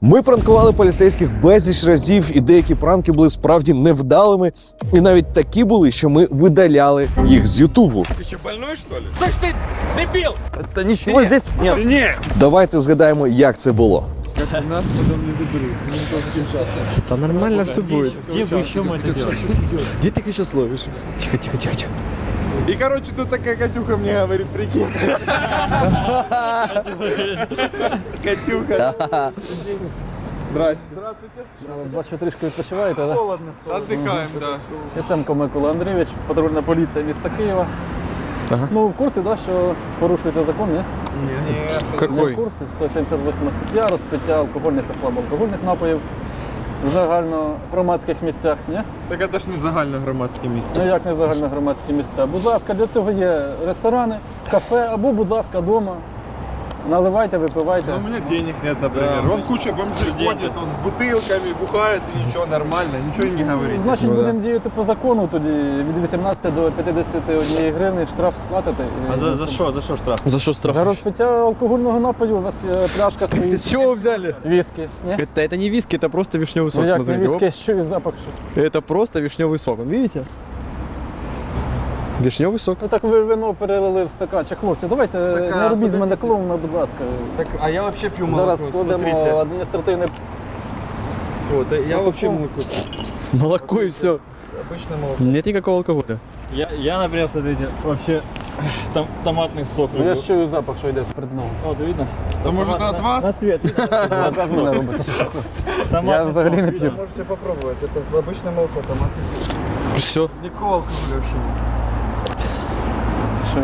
Ми пранкували поліцейських безліч разів, і деякі пранки були справді невдалими, і навіть такі були, що ми видаляли їх з Ютубу. Ты что, больной, что ли? Слышь ты, дебил! Да ничего здесь нет. Нет! Давайте згадаємо, як це було. Нас потом не заберут. Да нормально все будет. Где бы еще мы это делали? Где ты их еще словишь? Тихо, тихо, тихо, тихо. И, короче, тут такая Катюха мне говорит, прикинь. Катюха. Здрасте. Здравствуйте. Бачу, трішки відпочиваєте, так? Холодно. Отдыхаем, да. Яценко Микола Андрійович, патрульна поліція міста Києва. Ну, в курсі, да, що порушуєте закон, ні? Не в Какой? курсі. 178 стаття, розпиття алкогольних та слабоалкогольних напоїв в загально громадських місцях, ні? Так це ж не загальногромадське місце. Ну як не загально громадські місця. Будь ласка, для цього є ресторани, кафе або, будь ласка, вдома. Наливайте, випивайте. Ну, у меня денег нет, например. Вон куча бомжей ходит, он с бутылками бухает, и ничего, нормально, ничего не говорит. Значить, Ну, да. будемо діяти по закону, тоді від 18 до 51 гривні штраф сплатите. А за, за что? За что штраф? За что За штраф? розпиття алкогольного напою у нас є пляшка стоїть. С чего вы взяли? Віскі. Ні? Это, это не виски, это просто вишневый Ну сок. як не смотрите. віскі, що і запах. Що? Оп. Это просто вишневый сок. Вон, видите? Вишневый сок. Ну так ви вино перелили в стаканчик. Хлопці, давайте не робіть з мене подождите. клоуна, будь ласка. Так, а я вообще пью Зараз складемо адміністративне Вот, я вообще молоко. Молоко и все. Обычное молоко. Нет никакого алкоголя. Я, я например, смотрите, вообще там, томатный сок Ну, Я люблю. ж чую запах, що йде з передного. О, да видно? Да может от вас? На цвет. Ви не робите, що хлопці. Я Томатный взагалі сок, не видно? п'ю. Можете попробовать, это обычное молоко, томатный сок. Все. Никакого алкоголя вообще нет. Це що,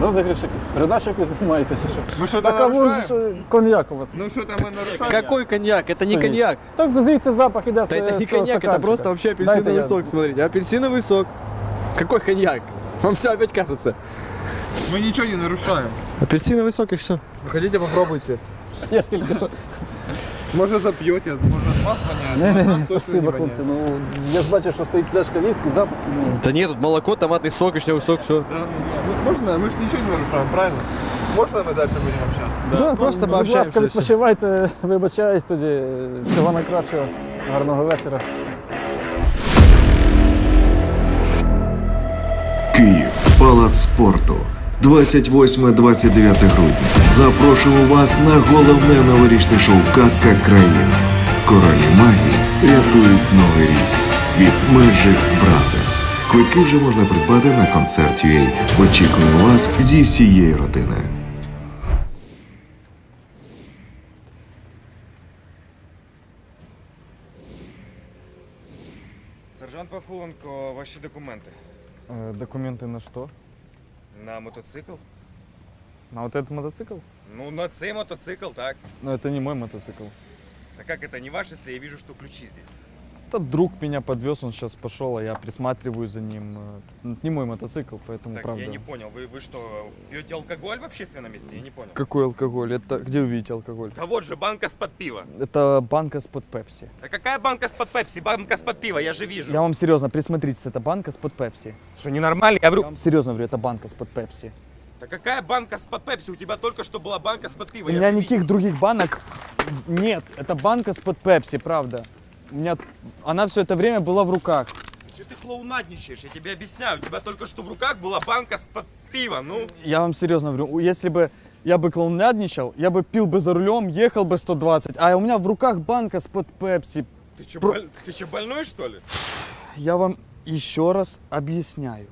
розіграш якийсь? Передачу якусь знімаєте чи що? Мы что-то Так а вон нарушаем? ж е, коньяк у вас. Ну что-то мы нарушаем. Какой коньяк? Это не Стоит. коньяк. Так звідси запах іде з Да это не з цього коньяк, это стаканчика. просто вообще Дайте апельсиновый я- сок, смотрите. Апельсиновый сок. Какой коньяк? Вам все опять кажется. Мы ничего не нарушаем. Апельсиновый сок и все. Хотите, попробуйте. Я ж тільки що. Может запьете, может от вас воняет. Не, от не, нас не, точно спасибо, не хлопці. воняет. Ну я ж бачу, що стоїть пляшка віскі, запах. Ну, Да нет, тут молоко, томатный сок, вишневый сок, все. Да, ну, Можно? Мы же ничего не нарушаем, правильно? Можно мы дальше будем общаться? Да, просто будь ласка, пообщаемся. и всё. відпочивайте, вибачаюсь тоді. Всього найкращого, гарного вечора. Київ, палац спорту. 28-29 грудня. Запрошуємо вас на головне новорічне шоу Казка країни. Королі магії рятують новий рік від Magic Brothers. Квитки вже можна придбати на концерт UA. Очікуємо вас зі всією родиною. Сержант Вахуленко, ваші документи Документы на что? на мотоцикл? На вот этот мотоцикл? Ну, на цей мотоцикл, так. Но это не мой мотоцикл. А как это не ваш, если я вижу, что ключи здесь? Это друг меня подвез, он сейчас пошел, а я присматриваю за ним. Это не мой мотоцикл, поэтому так, правда. я не понял, вы, вы что, пьете алкоголь в общественном месте? Я не понял. Какой алкоголь? Это где вы видите алкоголь? Да вот же, банка с-под пива. Это банка с-под пепси. Да какая банка с-под пепси? Банка с-под пива, я же вижу. Я вам серьезно, присмотритесь, это банка с-под пепси. Что, ненормально? Я Я говорю, вам серьезно говорю, это банка с-под пепси. да какая банка с-под пепси? У тебя только что была банка с-под пива. У я меня никаких других банок нет. Это банка с-под пепси, правда. У меня она все это время была в руках. видел. Че ты клоунадничаешь? Я тебе объясняю. У тебя только что в руках была банка с-под пива. Ну, Я вам серьезно говорю, у- если бы я бы клоунадничал, я бы пил бы за рулем, ехал бы 120, а у меня в руках банка с-под пепси. ты что, Про- ты чё, больной, что ли? Я вам еще раз объясняю.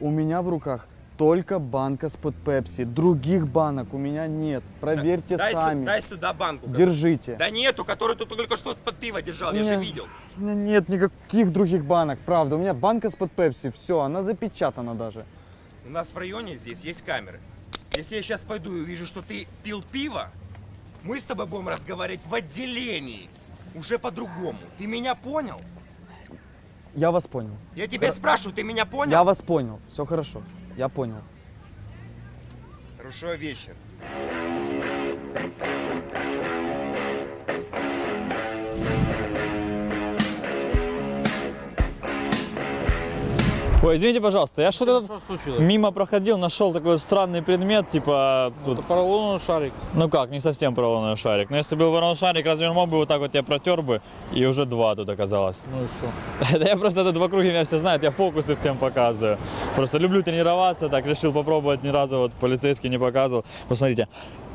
У меня в руках только банка с-под пепси. Других банок у меня нет. Проверьте дай, сами. дай сюда банку. Держите. Да нету, который ты только что с-под пива держал, я же видел. У меня нет никаких других банок, правда. У меня банка с-под пепси. Все, она запечатана даже. У нас в районе здесь есть камеры. Если я сейчас пойду и увижу, что ты пил пиво, мы с тобой будем разговаривать в отделении. Уже по-другому. Ты меня понял? Я вас понял. Я тебя спрашиваю, ты меня понял? Я вас понял. Все хорошо. Я понял. Хорошо, вечер. Ой, извините, пожалуйста, я что-то тут случилось? мимо проходил, нашел такой странный предмет, типа, тут, Это поролоновый шарик. ну как, не совсем порванный шарик. Но если был порванный шарик, разве он мог бы вот так вот я протер бы, и уже два тут оказалось. Ну и что? Да я просто тут в округе меня все знают, я фокусы всем показываю. Просто люблю тренироваться, так решил попробовать, ни разу вот полицейский не показывал. Посмотрите,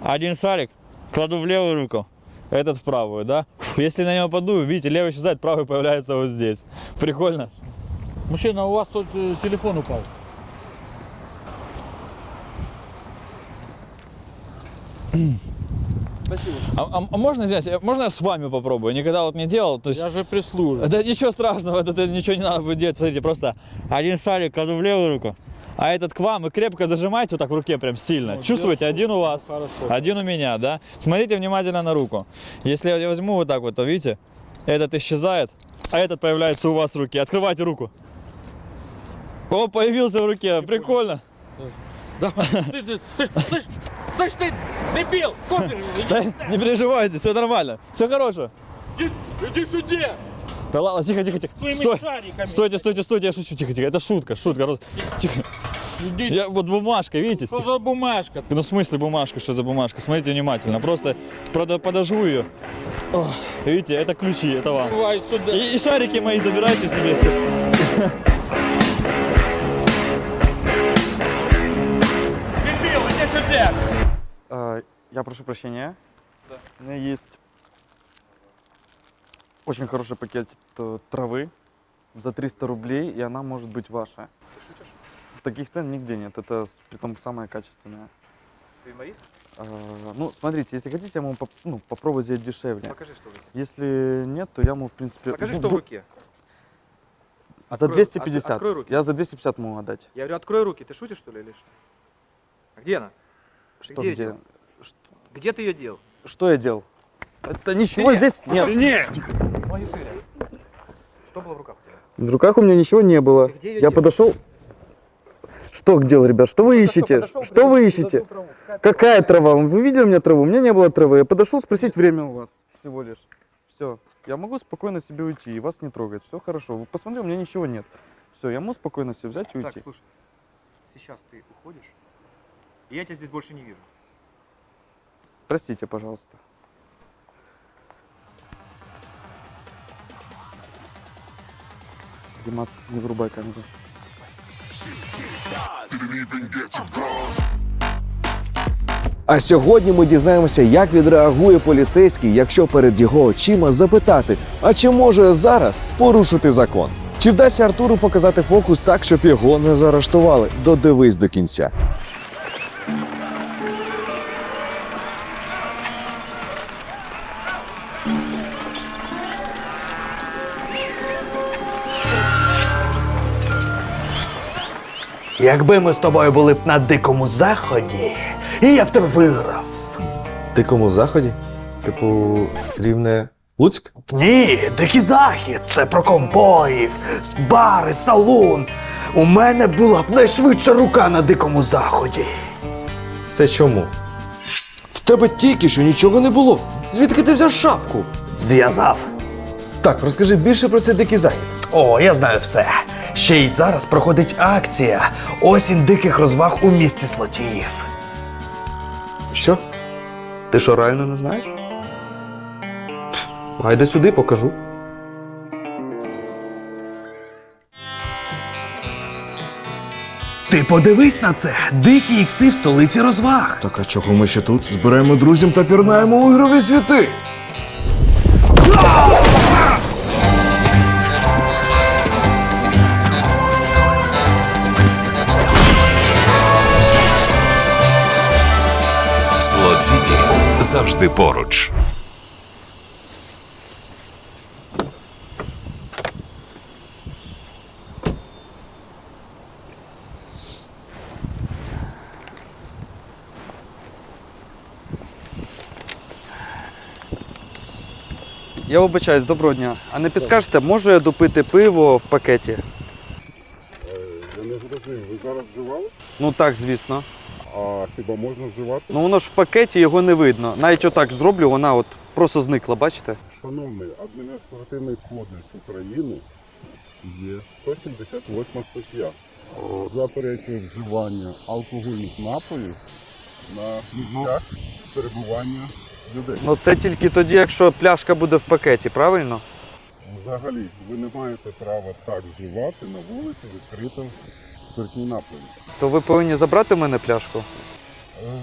один шарик кладу в левую руку, этот в правую, да? Если на него подую, видите, левый исчезает, правый появляется вот здесь. Прикольно. Мужчина, у вас тут э, телефон упал. А, а- а можно здесь, можно я с вами попробую? Никогда вот не делал, то есть... Я же прислужу. Да ничего страшного, тут ничего не надо будет делать. Смотрите, просто один шарик кладу в левую руку, а этот к вам и крепко зажимаете вот так в руке прям сильно. Ну, Чувствуете, держу. один у вас, Хорошо. один у меня, да? Смотрите внимательно на руку. Если я возьму вот так вот, то видите, этот исчезает, а этот появляется у вас в руке. Открывайте руку. О, появился в руке, прикольно. Да, ты, ты, ты, слышь, слышь, ты дебил, копер, Да, не переживайте, все нормально, все хорошо. иди, иди сюда, Да ладно, тихо, тихо, тихо. своими Стой. шариками. Стойте, стойте, стойте, я шучу, тихо, тихо. Это шутка, шутка. Тихо. Иди, Я вот бумажка, видите? что за бумажка? Ну, в смысле бумажка, что за бумажка? Смотрите внимательно. Просто подожгу ее. Ох, видите, это ключи, это вам. Давай сюда. И, и шарики мои забирайте себе все. Я прошу прощения. У меня есть очень хороший пакет э, травы за 300 рублей, и она может быть ваша. Ты шутишь? Таких цен нигде нет, это с- притом самое качественное. Ты юморист? А, ну, смотрите, если хотите, я могу поп- ну, попробовать сделать дешевле. Покажи, что в руке. Если нет, то я могу, в принципе... Покажи, что в руке. За Открой- 250. от- открой руки. Я за 250 могу отдать. Я говорю, открой руки. Ты шутишь, что ли, или что? А где она? Что где, где? Где ты ее делал? Что я делал? Это ничего здесь нет. Нет! Ноги шире. Что было в руках у тебя? В руках у меня ничего не было. Ты где её Я делал? подошел. Что делал, ребят? Что вы ищете? подошел, Что вы ищете? траву. Какая Какая трава? Вы видели у меня траву? У меня не было травы. Я подошел спросить время у вас всего лишь. Все. Я могу спокойно себе уйти и вас не трогать. Все хорошо. Вы посмотрели, у меня ничего нет. Все, я могу спокойно себе взять и Так, уйти. слушай. Сейчас ты уходишь, и я тебя здесь больше не вижу. Простите, пожалуйста. Димас, не врубай камеру. А сьогодні ми дізнаємося, як відреагує поліцейський, якщо перед його очима запитати, а чи може зараз порушити закон? Чи вдасться Артуру показати фокус так, щоб його не заарештували? Додивись до кінця. Якби ми з тобою були б на дикому заході, я б тебе виграв. Дикому заході? Типу, рівне Луцьк? Ні, дикий захід це про ковбоїв, с- бари, салун. У мене була б найшвидша рука на дикому заході. Це чому? В тебе тільки що нічого не було. Звідки ти взяв шапку? Зв'язав. Так, розкажи більше про цей дикий захід. О, я знаю все. Ще й зараз проходить акція Осінь диких розваг у місті Слотіїв. Що? Ти що, реально не знаєш? Гайди сюди, покажу. Ти подивись на це! Дикі ікси в столиці розваг. Так а чого ми ще тут? Збираємо друзів та пірнаємо у ігрові світи. Завжди поруч. Я вибачаюсь, доброго дня. А не підскажете, можу я допити пиво в пакеті? Я не зрозумів, ви зараз вживали? Ну так, звісно. А хіба можна вживати? Ну воно ж в пакеті його не видно. Навіть отак зроблю, вона от просто зникла, бачите? Шановний, адміністративний кодекс України є 178 стаття. заперечує вживання алкогольних напоїв на місцях перебування людей. Ну це тільки тоді, якщо пляшка буде в пакеті, правильно? Взагалі, ви не маєте права так вживати на вулиці відкрито спиртні напої. То ви повинні забрати в мене пляшку.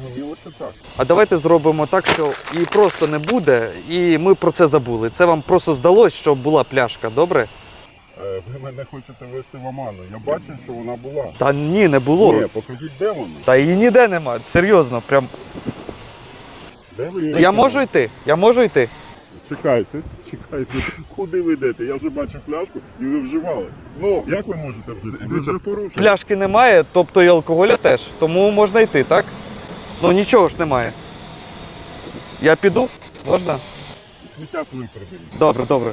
Зрозуміло, що так. А давайте зробимо так, що її просто не буде, і ми про це забули. Це вам просто здалось, що була пляшка, добре? Е, Ви мене хочете вести в оману. Я бачив, що вона була. Та ні, не було. Ні, покажіть, де вона. Та її ніде нема. Серйозно, прям. Де ви її Я можу йти? Я можу йти? Чекайте, чекайте. Куди ви йдете? Я вже бачу пляшку і ви вживали. Ну, як ви можете вжити? Ви вже порушили. Пляшки немає, тобто і алкоголя теж. Тому можна йти, так? Ну нічого ж немає. Я піду? Можна? Сміття своє приберіть. Добре, добре.